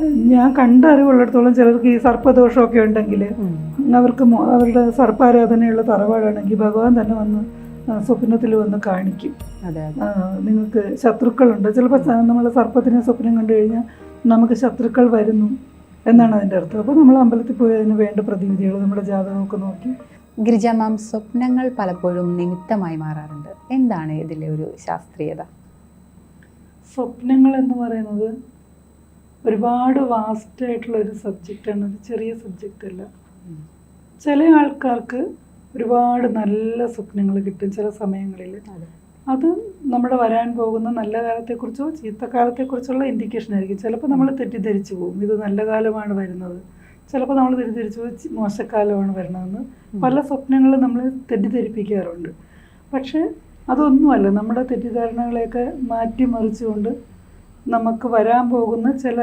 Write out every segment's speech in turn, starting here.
ഞാൻ കണ്ട അറിവുള്ളിടത്തോളം ചിലർക്ക് ഈ സർപ്പദോഷമൊക്കെ ഉണ്ടെങ്കിൽ അവർക്ക് അവരുടെ സർപ്പാരാധനയുള്ള തറവാടാണെങ്കിൽ ഭഗവാൻ തന്നെ വന്ന് സ്വപ്നത്തിൽ വന്ന് കാണിക്കും. നിങ്ങൾക്ക് ശത്രുക്കളുണ്ട്. ചിലപ്പോൾ നമ്മൾ സർപ്പത്തിനെ സ്വപ്നം കണ്ടു കഴിഞ്ഞാൽ നമുക്ക് ശത്രുക്കൾ വരുന്നു എന്നാണ് അതിന്റെ അർത്ഥം. അപ്പോൾ നമ്മൾ അമ്പലത്തിൽ പോയി അതിന് വേണ്ട പ്രതിവിധികൾ നമ്മുടെ ജാതകമൊക്കെ നോക്കി. ഗിരിജ മാം സ്വപ്നങ്ങൾ പലപ്പോഴും നിമിത്തമായി മാറാറുണ്ട്. എന്താണ് ഇതിലെ ഒരു ശാസ്ത്രീയത? സ്വപ്നങ്ങൾ എന്ന് പറയുന്നത് ഒരുപാട് വാസ്റ്റ് ആയിട്ടുള്ള ഒരു സബ്ജക്റ്റാണ് ഒരു ചെറിയ സബ്ജക്റ്റ് അല്ല. ചില ആൾക്കാർക്ക് ഒരുപാട് നല്ല സ്വപ്നങ്ങൾ കിട്ടും ചില സമയങ്ങളിൽ. അതെ. നമ്മുടെ വരാൻ പോകുന്ന നല്ല കാലത്തെക്കുറിച്ചോ ചീത്തക്കാലത്തെക്കുറിച്ചുള്ള ഇൻഡിക്കേഷൻ ആയിരിക്കും. ചിലപ്പോൾ നമ്മൾ തെറ്റിദ്ധരിച്ചു പോകും. ഇത് നല്ല കാലമാണ് വരുന്നത്. ചിലപ്പോൾ നമ്മൾ തെറ്റിദ്ധരിച്ചു പോകും. ചി- മോശക്കാലമാണ് വരുന്നതെന്ന്. പല സ്വപ്നങ്ങളും നമ്മൾ തെറ്റിദ്ധരിപ്പിക്കാറുണ്ട്. പക്ഷേ അതൊന്നുമല്ല. നമ്മുടെ തെറ്റിദ്ധാരണകളെയൊക്കെ മാറ്റിമറിച്ചുകൊണ്ട് നമുക്ക് വരാൻ പോകുന്ന ചില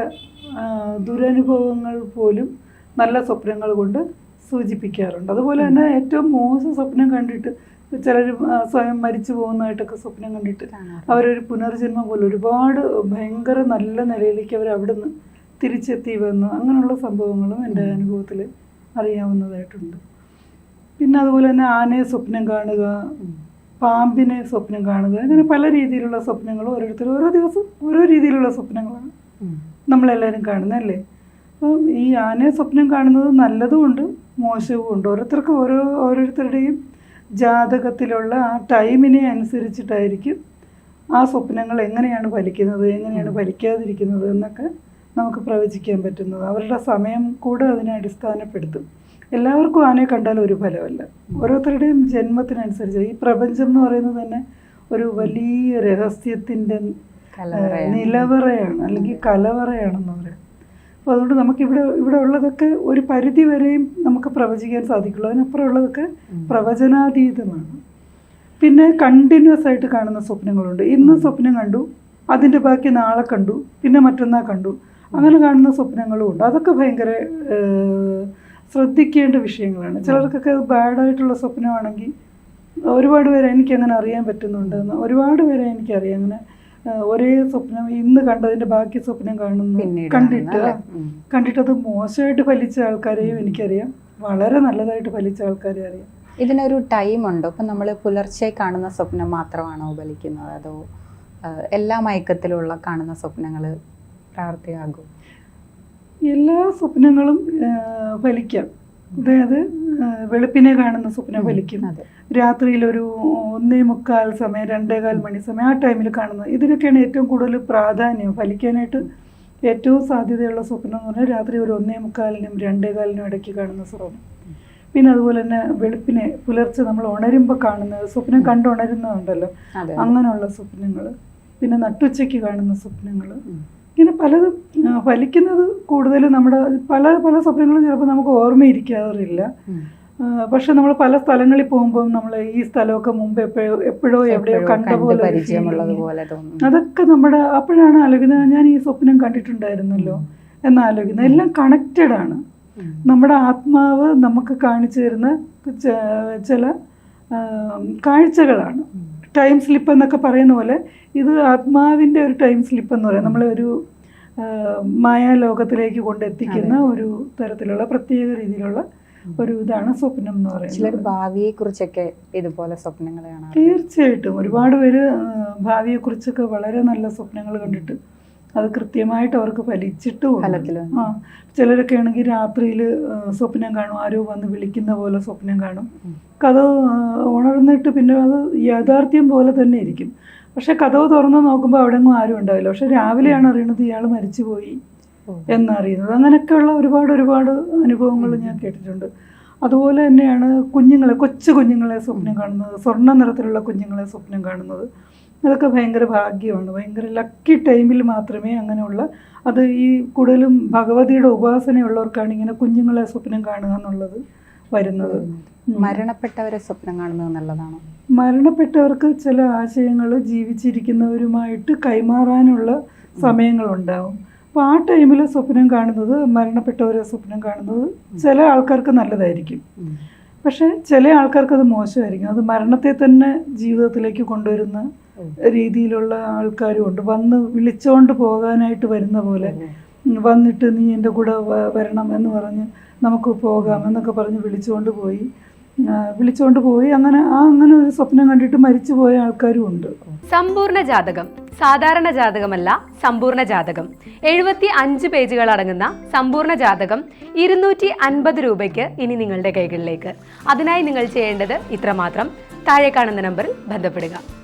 ദുരനുഭവങ്ങൾ പോലും നല്ല സ്വപ്നങ്ങൾ കൊണ്ട് സൂചിപ്പിക്കാറുണ്ട് അതുപോലെ തന്നെ ഏറ്റവും മോശം സ്വപ്നം കണ്ടിട്ട് ചിലർ സ്വയം മരിച്ചു പോകുന്നതായിട്ടൊക്കെ സ്വപ്നം കണ്ടിട്ട്. അവരൊരു പുനർജന്മം പോലെ ഒരുപാട് ഭയങ്കര നല്ല നിലയിലേക്ക് അവർ അവിടെ നിന്ന് തിരിച്ചെത്തി വന്നു അങ്ങനെയുള്ള സംഭവങ്ങളും എന്റെ അനുഭവത്തിൽ അറിയാവുന്നതായിട്ടുണ്ട് പിന്നെ അതുപോലെ തന്നെ ആനയെ സ്വപ്നം കാണുക. പാമ്പിനെ സ്വപ്നം കാണുക അങ്ങനെ പല രീതിയിലുള്ള സ്വപ്നങ്ങൾ ഓരോരുത്തരും ഓരോ ദിവസം ഓരോ രീതിയിലുള്ള സ്വപ്നങ്ങളാണ്. നമ്മളെല്ലാവരും കാണുന്നതല്ലേ? അപ്പം ഈ ആനയെ സ്വപ്നം കാണുന്നത് നല്ലതുമുണ്ട് മോശവും ഉണ്ട് ഓരോരുത്തർക്കും ഓരോ ഓരോരുത്തരുടെയും ജാതകത്തിലുള്ള ആ ടൈമിനെ അനുസരിച്ചിട്ടായിരിക്കും ആ സ്വപ്നങ്ങൾ എങ്ങനെയാണ് ഫലിക്കുന്നത് എങ്ങനെയാണ് ഫലിക്കാതിരിക്കുന്നത് എന്നൊക്കെ നമുക്ക് പ്രവചിക്കാൻ പറ്റുന്നത്. അവരുടെ സമയം കൂടെ അതിനെ അടിസ്ഥാനപ്പെടുത്തും. എല്ലാവർക്കും ആനയെ കണ്ടാൽ ഒരു ഫലമല്ല. ഓരോരുത്തരുടെയും ജന്മത്തിനനുസരിച്ച് ഈ പ്രപഞ്ചം എന്ന് പറയുന്നത് തന്നെ ഒരു വലിയ രഹസ്യത്തിന്റെ. നിലവറയാണ് അല്ലെങ്കിൽ കലവറയാണെന്ന് പറയാം. അപ്പോൾ അതുകൊണ്ട് നമുക്ക് ഇവിടെ ഇവിടെ ഉള്ളതൊക്കെ ഒരു പരിധി വരെയും നമുക്ക് പ്രവചിക്കാൻ സാധിക്കുള്ളൂ. അതിനപ്പുറം ഉള്ളതൊക്കെ പ്രവചനാതീതമാണ്. പിന്നെ കണ്ടിന്യൂസ് ആയിട്ട് കാണുന്ന സ്വപ്നങ്ങളുണ്ട്. ഇന്ന് സ്വപ്നം കണ്ടു അതിന്റെ ബാക്കി നാളെ കണ്ടു പിന്നെ മറ്റന്നാൾ കണ്ടു അങ്ങനെ കാണുന്ന സ്വപ്നങ്ങളും ഉണ്ട്. അതൊക്കെ ഭയങ്കര ശ്രദ്ധിക്കേണ്ട വിഷയങ്ങളാണ്. ചിലർക്കൊക്കെ അത് ബാഡായിട്ടുള്ള സ്വപ്നമാണെങ്കിൽ ഒരുപാട് പേരെ എനിക്കങ്ങനെ അറിയാൻ പറ്റുന്നുണ്ട് ഒരുപാട് പേരെ എനിക്കറിയാം. അങ്ങനെ ഒരേ സ്വപ്നം ഇന്ന് കണ്ടതിന്റെ ബാക്കി സ്വപ്നം കാണുന്നു. കണ്ടിട്ട്. കണ്ടിട്ടത് മോശമായിട്ട് ഫലിച്ച ആൾക്കാരെയും എനിക്കറിയാം. വളരെ നല്ലതായിട്ട് ഫലിച്ച ആൾക്കാരെ അറിയാം. ഇതിനൊരു ടൈം ഉണ്ടോ ഇപ്പം നമ്മൾ പുലർച്ചെ കാണുന്ന സ്വപ്നം മാത്രമാണോ ഫലിക്കുന്നത്? അതോ എല്ലാ മയക്കത്തിലുള്ള കാണുന്ന സ്വപ്നങ്ങൾ പ്രാവർത്തികമാകും? എല്ലാ സ്വപ്നങ്ങളും ഫലിക്കാം അതായത് വെളുപ്പിനെ കാണുന്ന സ്വപ്നം ഫലിക്കും രാത്രിയിൽ ഒരു ഒന്നേ മുക്കാൽ സമയം രണ്ടേകാൽ മണി സമയം ആ ടൈമിൽ കാണുന്നത്. ഇതിനൊക്കെയാണ് ഏറ്റവും കൂടുതൽ പ്രാധാന്യം. ഫലിക്കാനായിട്ട് ഏറ്റവും സാധ്യതയുള്ള സ്വപ്നം എന്ന് പറഞ്ഞാൽ രാത്രി ഒരു ഒന്നേ മുക്കാലിനും രണ്ടേകാലിനും ഇടയ്ക്ക് കാണുന്ന സ്വപ്നം. പിന്നെ അതുപോലെ തന്നെ വെളുപ്പിനെ പുലർച്ചെ നമ്മൾ ഉണരുമ്പോൾ കാണുന്ന സ്വപ്നം കണ്ടുണരുന്നതുണ്ടല്ലോ. അങ്ങനെയുള്ള സ്വപ്നങ്ങൾ പിന്നെ നട്ടുച്ചയ്ക്ക് കാണുന്ന സ്വപ്നങ്ങൾ. ഇങ്ങനെ പലതും ഫലിക്കുന്നത് കൂടുതലും നമ്മുടെ പല പല സ്വപ്നങ്ങളും ചിലപ്പോൾ നമുക്ക് ഓർമ്മയിരിക്കാറില്ല. പക്ഷെ നമ്മൾ പല സ്ഥലങ്ങളിൽ പോകുമ്പോൾ നമ്മൾ ഈ സ്ഥലമൊക്കെ മുമ്പ് എപ്പോഴോ എപ്പോഴോ എവിടെയോ കണ്ട പോലെ അതൊക്കെ നമ്മുടെ അപ്പോഴാണ് ആലോചിക്കുന്നത് ഞാൻ ഈ സ്വപ്നം കണ്ടിട്ടുണ്ടായിരുന്നല്ലോ എന്നാലോചിക്കുന്നത് എല്ലാം കണക്റ്റഡ് ആണ്. നമ്മുടെ ആത്മാവ് നമുക്ക് കാണിച്ചു തരുന്ന ചില കാഴ്ചകളാണ്. ടൈം സ്ലിപ്പ് എന്നൊക്കെ പറയുന്ന പോലെ ഇത് ആത്മാവിന്റെ ഒരു ടൈം സ്ലിപ്പ് എന്ന് പറയാം. നമ്മളെ ഒരു മായാലോകത്തിലേക്ക് കൊണ്ടെത്തിക്കുന്ന ഒരു തരത്തിലുള്ള പ്രത്യേക രീതിയിലുള്ള ഒരു ഇതാണ് സ്വപ്നം എന്ന് ചിലർ പറയുന്നത്. ഭാവിയെ കുറിച്ചൊക്കെ ഇതുപോലെ സ്വപ്നങ്ങൾ തീർച്ചയായിട്ടും. ഒരുപാട് പേര് ഭാവിയെ ഭാവിയെക്കുറിച്ചൊക്കെ വളരെ നല്ല സ്വപ്നങ്ങൾ കണ്ടിട്ട് അത് കൃത്യമായിട്ട് അവർക്ക് ഫലിച്ചിട്ടും ആ ചിലരൊക്കെ ആണെങ്കിൽ രാത്രിയിൽ സ്വപ്നം കാണും. ആരോ വന്ന് വിളിക്കുന്ന പോലെ സ്വപ്നം കാണും. കഥ ഉണർന്നിട്ട് പിന്നെ അത് യാഥാർത്ഥ്യം പോലെ തന്നെ ഇരിക്കും. പക്ഷെ കഥവ് തുറന്ന് നോക്കുമ്പോൾ അവിടെ ഒന്നും ആരും ഉണ്ടാവില്ല. പക്ഷെ രാവിലെയാണ് അറിയുന്നത് ഇയാൾ മരിച്ചുപോയി. എന്നറിയുന്നത്. അങ്ങനെയൊക്കെയുള്ള ഒരുപാട് ഒരുപാട് അനുഭവങ്ങൾ ഞാൻ കേട്ടിട്ടുണ്ട്. അതുപോലെ തന്നെയാണ് കുഞ്ഞുങ്ങളെ കൊച്ചു കുഞ്ഞുങ്ങളെ സ്വപ്നം കാണുന്നത് സ്വർണ നിറത്തിലുള്ള കുഞ്ഞുങ്ങളെ സ്വപ്നം കാണുന്നത്. അതൊക്കെ ഭയങ്കര ഭാഗ്യമാണ്. ഭയങ്കര ലക്കി ടൈമിൽ മാത്രമേ അങ്ങനെയുള്ള അത് ഈ കൂടുതലും ഭഗവതിയുടെ ഉപാസനയുള്ളവർക്കാണ് ഇങ്ങനെ കുഞ്ഞുങ്ങളെ സ്വപ്നം കാണുക എന്നുള്ളത് വരുന്നത്. മരണപ്പെട്ടവരെ സ്വപ്നം കാണുന്നത് നല്ലതാണോ? മരണപ്പെട്ടവർക്ക് ചില ആശയങ്ങൾ ജീവിച്ചിരിക്കുന്നവരുമായിട്ട് കൈമാറാനുള്ള സമയങ്ങളുണ്ടാവും. അപ്പോൾ ആ ടൈമിൽ സ്വപ്നം കാണുന്നത് മരണപ്പെട്ടവരെ സ്വപ്നം കാണുന്നത് ചില ആൾക്കാർക്ക് നല്ലതായിരിക്കും. പക്ഷേ ചില ആൾക്കാർക്ക് അത് മോശമായിരിക്കും. അത് മരണത്തെ തന്നെ ജീവിതത്തിലേക്ക് കൊണ്ടുവരുന്ന. രീതിയിലുള്ള ആൾക്കാരും ഉണ്ട് വന്ന് വിളിച്ചുകൊണ്ട് പോകാനായിട്ട് വരുന്ന പോലെ. വന്നിട്ട് നീ എന്റെ കൂടെ വരണം എന്ന് പറഞ്ഞ് നമുക്ക് പോകാം എന്നൊക്കെ പറഞ്ഞ് വിളിച്ചുകൊണ്ട് പോയി. വിളിച്ചുകൊണ്ട് പോയി. അങ്ങനെ ആ അങ്ങനെ ഒരു സ്വപ്നം കണ്ടിട്ട് മരിച്ചു പോയ ആൾക്കാരും ഉണ്ട്. സമ്പൂർണ ജാതകം. സാധാരണ ജാതകമല്ല സമ്പൂർണ ജാതകം. എഴുപത്തി അഞ്ച് പേജുകൾ അടങ്ങുന്ന സമ്പൂർണ ജാതകം ഇരുന്നൂറ്റി അൻപത് രൂപയ്ക്ക് ഇനി നിങ്ങളുടെ കൈകളിലേക്ക്. അതിനായി നിങ്ങൾ ചെയ്യേണ്ടത് ഇത്രമാത്രം. താഴെ കാണുന്ന നമ്പറിൽ ബന്ധപ്പെടുക.